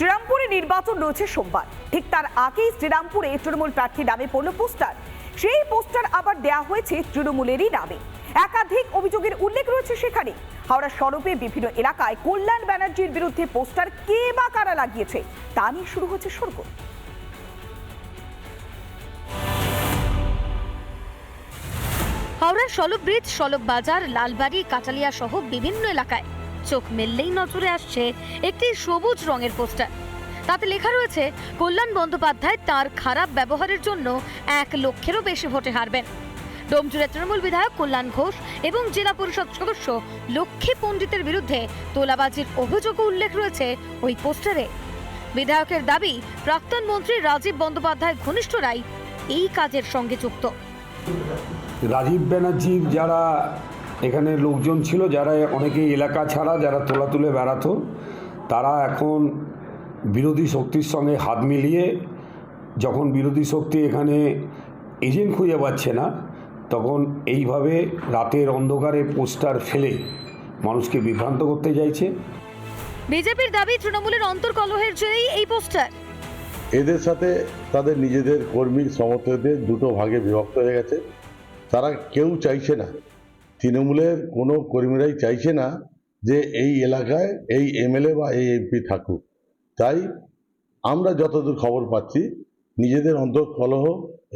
শ্রীরামপুরে নির্বাচন রয়েছে সোমবার। ঠিক তার আগেই শ্রীরামপুরে তৃণমূল প্রার্থী নামে পড়ল পোস্টার। সেই পোস্টার আবার দেয়া হয়েছে তৃণমূলেরই নামে। একাধিক অভিযোগের উল্লেখ রয়েছে সেখানে। হাওড়া সড়কে বিভিন্ন এলাকায় কল্যাণ ব্যানার্জির বিরুদ্ধে পোস্টার কে বা কারা লাগিয়েছে, তা নিয়ে শুরু হচ্ছে সরগোল হাওড়ার সলব ব্রিজ সলব বাজার লালবাড়ি, কাটালিয়া সহ বিভিন্ন এলাকায় চোখ মেললেই নজরে আসছে একটি সবুজ রঙের পোস্টার। তাতে লেখা রয়েছে, কল্যাণ বন্দ্যোপাধ্যায় তার খারাপ ব্যবহারের জন্য এক লক্ষেরও বেশি ভোটে হারবেন। ডোমজুড়ে তৃণমূল বিধায়ক কল্যাণ ঘোষ এবং জেলা পরিষদ সদস্য লক্ষ্মী পণ্ডিতের বিরুদ্ধে তোলাবাজির অভিযোগও উল্লেখ রয়েছে ওই পোস্টারে। বিধায়কের দাবি, প্রাক্তন মন্ত্রী রাজীব বন্দ্যোপাধ্যায় ঘনিষ্ঠরাই এই কাজের সঙ্গে যুক্ত। রাজীব ব্যানার্জির যারা এখানে লোকজন ছিল যারা অনেকেই এলাকা ছাড়া যারা তোলা তুলে বেড়াতো তারা এখন বিরোধী শক্তির সঙ্গে হাত মিলিয়ে যখন বিরোধী শক্তি এখানে এজেন্ট খুঁজে পাচ্ছে না তখন এইভাবে রাতের অন্ধকারে পোস্টার ফেলে মানুষকে বিভ্রান্ত করতে চাইছে। বিজেপির দাবি তৃণমূলের অন্তর্কলহের জেরেই এই পোস্টার। এদের সাথে তাদের নিজেদের কর্মী সমর্থকদের দুটো ভাগে বিভক্ত হয়ে গেছে। তারা কেউ চাইছে না তৃণমূলের কোনো কর্মীরাই চাইছে না যে এই এলাকায় এই এমএলএ বা এই এমপি থাকুক। তাই আমরা যতদূর খবর পাচ্ছি, নিজেদের অন্তর্কলহ,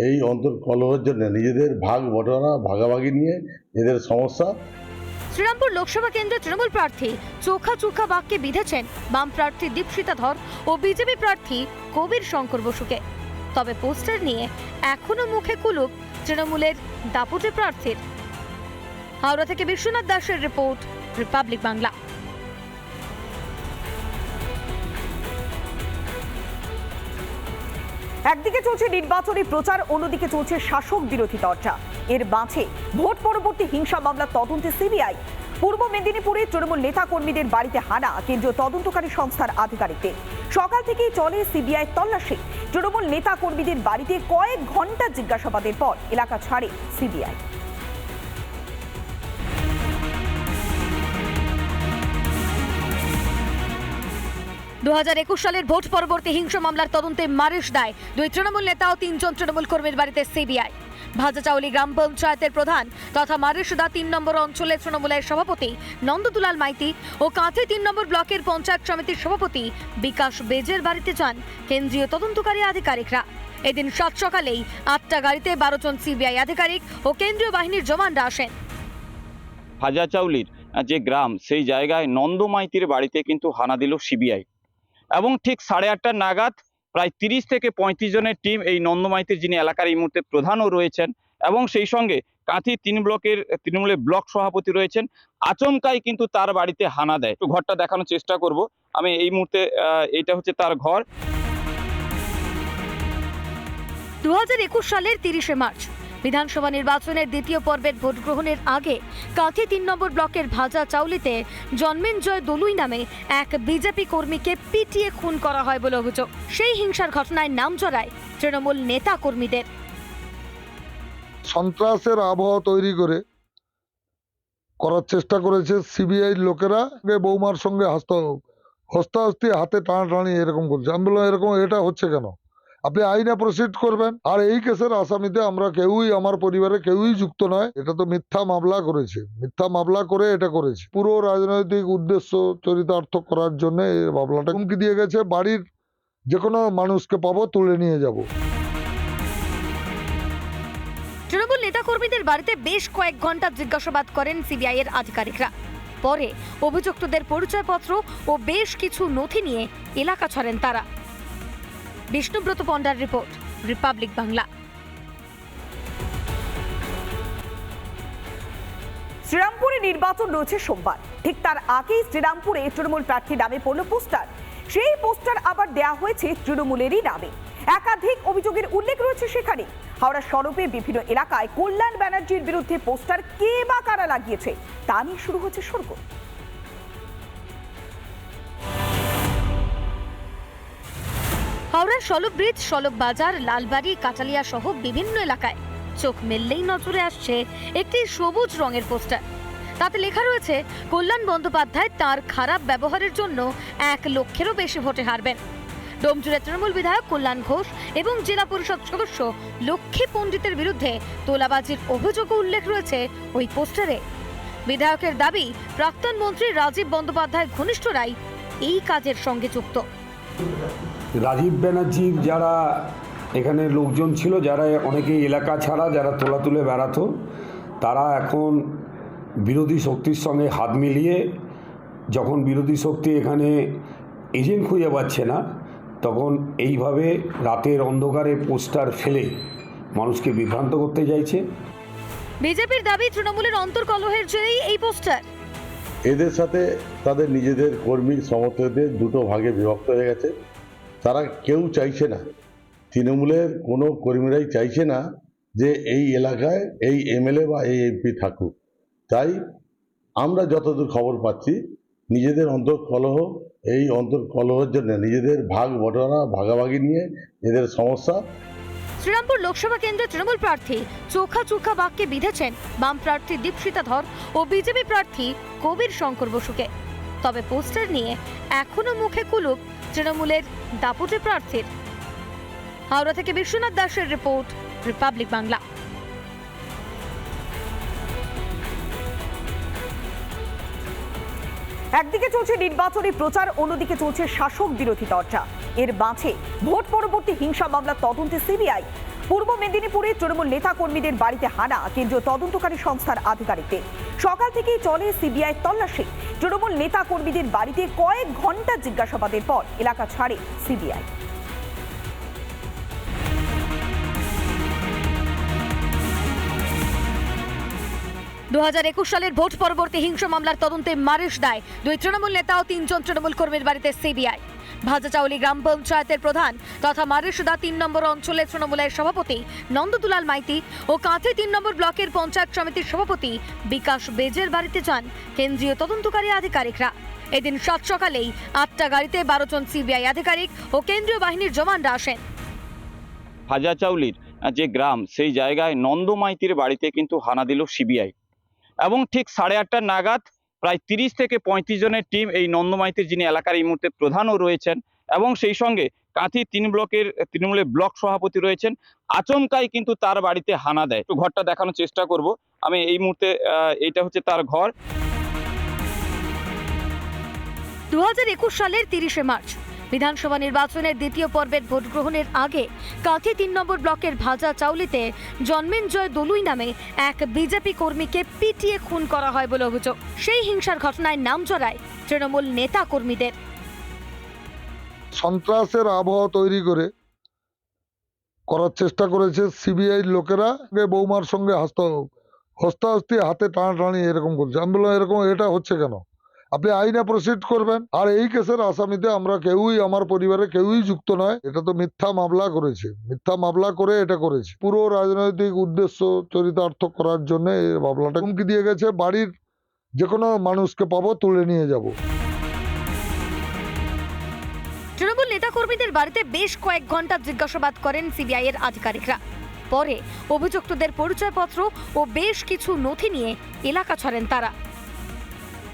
এই অন্তর্কলহের জন্য নিজেদের ভাগ বটনা, ভাগাভাগি নিয়ে এদের সমস্যা। শ্রীরামপুর লোকসভা কেন্দ্রের তৃণমূল প্রার্থী চোখা চোখা বাক্যে বিঁধেছেন বাম প্রার্থী দীপশিতা ধর ও বিজেপি প্রার্থী কবির শঙ্কর বসুকে। তবে পোস্টার নিয়ে এখনও মুখে কুলুপ তৃণমূলের দাপুটে প্রার্থীর হাওড়া থেকে বিশ্বনাথ দাসের রিপোর্ট, রিপাবলিক বাংলা। একদিকে চলছে নির্বাচনী প্রচার, অন্যদিকে চলছে শাসক বিরোধী চর্চা। এর মাঝে ভোট পরবর্তী হিংসা মামলা তদন্তে সিবিআই। পূর্ব মেদিনীপুরে তৃণমূল নেতা কর্মীদের বাড়িতে হানা কেন্দ্রীয় তদন্তকারী সংস্থার আধিকারিকদের। সকাল থেকেই চলে সিবিআই তল্লাশি। তৃণমূল নেতা কর্মীদের বাড়িতে কয়েক ঘণ্টা জিজ্ঞাসাবাদের পর এলাকা ছাড়ে সিবিআই। দু হাজার একুশ সালের ভোট পরবর্তী হিংসা মামলার তদন্তে মারিশ দায়। দুই তৃণমূল নেতা ও তিনজন তৃণমূল কর্মীর বাড়িতে সিবিআই। ভাজাচাউলি গ্রাম পঞ্চায়েতের প্রধান তথা মারিশদা তিন নম্বর অঞ্চলের তৃণমূলের সভাপতি নন্দদুলাল মাইতি ও কাঁথে তিন নম্বর ব্লকের পঞ্চায়েত সমিতির সভাপতি বিকাশ বেজের বাড়িতে যান কেন্দ্রীয় তদন্তকারী আধিকারিকরা। এদিন সাত সকালেই আটটা গাড়িতে বারো জন সিবিআই আধিকারিক ও কেন্দ্রীয় বাহিনীর জওয়ানরা আসেন। হাজাচাউলির যে গ্রাম, সেই জায়গায় নন্দ মাইতির বাড়িতে কিন্তু হানা দিল সিবিআই। এবং ঠিক সাড়ে আটটা নাগাদ প্রায় তিরিশ থেকে পঁয়ত্রিশ জনের টিম এই নন্দমাইতির যিনি এলাকার এই মুহূর্তে প্রধানও রয়েছেন এবং সেই সঙ্গে কাঁথি তিন ব্লকের, তৃণমূলের ব্লক সভাপতি রয়েছেন। আচমকাই কিন্তু তার বাড়িতে হানা দেয়। একটু ঘরটা দেখানোর চেষ্টা করব। আমি এই মুহূর্তে এইটা হচ্ছে তার ঘর। দু হাজার একুশ সালের তিরিশে মার্চ। বিধানসভা নির্বাচনের দ্বিতীয় পর্বের ভোট গ্রহণের আগে কাঁথি তিন নম্বর ব্লকের ভাজা চাউলিতে জন্মেঞ্জয় দলুই নামে এক বিজেপি কর্মীকে পিটিয়ে খুন করা হয় বলে অভিযোগ। সেই হিংসার ঘটনায় নাম জড়ায় তৃণমূল নেতা কর্মীদের। সন্ত্রাসের আবহাওয়া তৈরি করে করার চেষ্টা করেছে সিবিআই লোকেরা। বৌমার সঙ্গে হস্ত হস্তাহস্তি হাতে টানাটানি এরকম করছে। আমি বললাম, এরকম এটা হচ্ছে কেন? আপনি আইনে প্রসিড করবেন। আর এই কেসের আসামিতে আমরা কেউই, আমার পরিবারে কেউই যুক্ত নয়। এটা তো মিথ্যা মামলা করেছে। মিথ্যা মামলা করে এটা করেছে। পুরো রাজনৈতিক উদ্দেশ্য চরিতার্থ করার জন্য এই মামলাটা হুমকি দিয়ে গেছে। বাড়ির যে কোনো মানুষকে পাবো, তুলে নিয়ে যাব। তৃণমূল নেতা কর্মীদের বাড়িতে বেশ কয়েক ঘণ্টা জিজ্ঞাসাবাদ করেন সিবিআই এর আধিকারিকরা। পরে অভিযুক্তদের পরিচয়পত্র ও বেশ কিছু নথি নিয়ে এলাকা ছাড়েন তারা। বিষ্ণুব্রত পণ্ডার রিপোর্ট রিপাবলিক বাংলা শ্রীরামপুরে নির্বাচন রয়েছে সোমবার। ঠিক তার আগেই শ্রীরামপুরে তৃণমূল প্রার্থী নামে পড়ল পোস্টার। সেই পোস্টার আবার দেয়া হয়েছে তৃণমূলেরই নামে। একাধিক অভিযোগের উল্লেখ রয়েছে সেখানে। হাওড়া সড়কে বিভিন্ন এলাকায় কল্যাণ ব্যানার্জির বিরুদ্ধে পোস্টার কে বা কারা লাগিয়েছে, তা নিয়ে শুরু হচ্ছে সরগোল হাওড়ার সলব ব্রিজ সলব বাজার লালবাড়ি কাটালিয়া সহ বিভিন্ন এলাকায়। চোখ মেললেই নজরে আসছে একটি সবুজ রঙের পোস্টার। তাতে লেখা রয়েছে, কল্যাণ বন্দ্যোপাধ্যায় তার খারাপ ব্যবহারের জন্য এক লক্ষেরও বেশি ভোটে হারবেন। ডোমজুড়ে তৃণমূল বিধায়ক কল্যাণ ঘোষ এবং জেলা পরিষদ সদস্য লক্ষ্মী পণ্ডিতের বিরুদ্ধে তোলাবাজির অভিযোগও উল্লেখ রয়েছে ওই পোস্টারে। বিধায়কের দাবি, প্রাক্তন মন্ত্রী রাজীব বন্দ্যোপাধ্যায় ঘনিষ্ঠরাই এই কাজের সঙ্গে যুক্ত। রাজীব ব্যানার্জির যারা এখানে লোকজন ছিল যারা অনেকেই এলাকা ছাড়া যারা তোলা তুলে বেড়াতো তারা এখন বিরোধী শক্তির সঙ্গে হাত মিলিয়ে যখন বিরোধী শক্তি এখানে এজেন্ট খুঁজে পাচ্ছে না তখন এইভাবে রাতের অন্ধকারে পোস্টার ফেলে মানুষকে বিভ্রান্ত করতে চাইছে। বিজেপির দাবি তৃণমূলের অন্তর্কলহের জেরেই এই পোস্টার। এদের সাথে তাদের নিজেদের কর্মী সমর্থকদের দুটো ভাগে বিভক্ত হয়ে গেছে। তারা কেউ চাইছে না। তৃণমূলের কোনো কর্মীরাই চাইছে না যে এই এলাকায় এই এমএলএ বা এই এমপি থাকুক। তাই আমরা যতদূর খবর পাচ্ছি, নিজেদের অন্তর্কলহ, এই অন্তর্কলহের জন্য নিজেদের ভাগ বটরা ভাগাভাগি নিয়ে এদের সমস্যা। শ্রীরামপুর লোকসভা কেন্দ্রের তৃণমূল প্রার্থী চোখা চোখা বাক্যে বিঁধেছেন বাম প্রার্থী দীপশিতা ধর ও বিজেপি প্রার্থী কবির শঙ্কর বসুকে। তবে পোস্টার নিয়ে এখনও মুখে কুলুপ তৃণমূলের দাপুটে প্রার্থীর। হাওড়া থেকে বিশ্বনাথ দাসের রিপোর্ট, রিপাবলিক বাংলা। একদিকে চলছে নির্বাচনী প্রচার, অন্যদিকে চলছে শাসক বিরোধী চর্চা। এর মাঝে ভোট পরবর্তী হিংসা মামলা তদন্তে সিবিআই পূর্ব মেদিনীপুরে তৃণমূল নেতা কর্মীদের বাড়িতে হানা কেন্দ্রীয় তদন্তকারী সংস্থার আধিকারিকদের। সকাল থেকেই চলে সিবিআই তল্লাশি। তৃণমূল নেতা কর্মীদের বাড়িতে কয়েক ঘণ্টা জিজ্ঞাসাবাদের পর এলাকা ছাড়ে সিবিআই। দু হাজার একুশ সালের ভোট পরবর্তী হিংসা মামলার তদন্তে মারেশ দায়। দুই তৃণমূল নেতা ও তিনজন তৃণমূল কর্মীর বাড়িতে সিবিআই। ভাজাচাউলি গ্রাম পঞ্চায়েতের প্রধান তথা মারিশদা তিন নম্বর অঞ্চলের তৃণমূলের সভাপতি নন্দদুলাল মাইতি ও কাঁথি তিন নম্বর ব্লকের পঞ্চায়েত সমিতির সভাপতি বিকাশ বেজের বাড়িতে যান কেন্দ্রীয় তদন্তকারী আধিকারিকরা। এদিন সাত সকালেই আটটা গাড়িতে বারো জন সিবিআই আধিকারিক ও কেন্দ্রীয় বাহিনীর জওয়ানরা আসেন। হাজাচাউলির যে গ্রাম, সেই জায়গায় নন্দমাইতির বাড়িতে কিন্তু হানা দিল সিবিআই। এবং ঠিক সাড়ে আটটা নাগাদ প্রায় তিরিশ থেকে পঁয়ত্রিশ জনের টিম এই নন্দমাইতির যিনি এলাকার এই মুহূর্তে প্রধানও রয়েছেন এবং সেই সঙ্গে কাঁথি তিন ব্লকের, তৃণমূলের ব্লক সভাপতি রয়েছেন। আচমকাই কিন্তু তার বাড়িতে হানা দেয়। একটু ঘরটা দেখানোর চেষ্টা করব। আমি এই মুহূর্তে এটা হচ্ছে তার ঘর। দু হাজার একুশ সালের তিরিশে মার্চ। বিধানসভা নির্বাচনের দ্বিতীয় পর্বের ভোট গ্রহণের আগে কাঁথি তিন নম্বর ব্লকের ভাজা চাউলিতে জন্মেঞ্জয় দলুই নামে এক বিজেপি কর্মীকে পিটিয়ে খুন করা হয় বলে অভিযোগ। সেই হিংসার ঘটনায় নাম জড়ায় তৃণমূল নেতা কর্মীদের। সন্ত্রাসের আবহাওয়া তৈরি করে করার চেষ্টা করেছে সিবিআই লোকেরা। বৌমার সঙ্গে হাস্ত হস্তাহস্তি হাতে টানাটানি এরকম করছে। আমি বললাম এরকম, এটা হচ্ছে কেন? আপনি আইনে প্রসিড করবেন। আর এই কেসের আসামিতে আমরা কেউই, আমার পরিবারে কেউই যুক্ত নয়। এটা তো মিথ্যা মামলা করেছে। মিথ্যা মামলা করে এটা করেছে। পুরো রাজনৈতিক উদ্দেশ্য চরিতার্থ করার জন্য এই মামলাটা হুমকি দিয়ে গেছে। বাড়ির যে কোনো মানুষকে পাবো, তুলে নিয়ে যাব। তৃণমূল নেতাকর্মীদের বাড়িতে বেশ কয়েক ঘণ্টা জিজ্ঞাসাবাদ করেন সিবিআই এর আধিকারিকরা। পরে অভিযুক্তদের পরিচয়পত্র ও বেশ কিছু নথি নিয়ে এলাকা ছাড়েন তারা।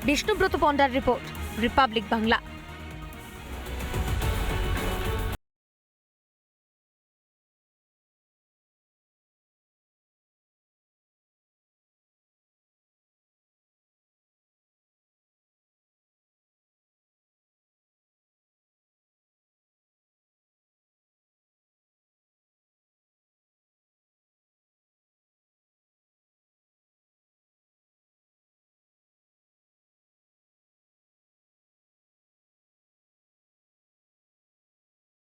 বিষ্ণুব্রত পণ্ডার রিপোর্ট রিপাবলিক বাংলা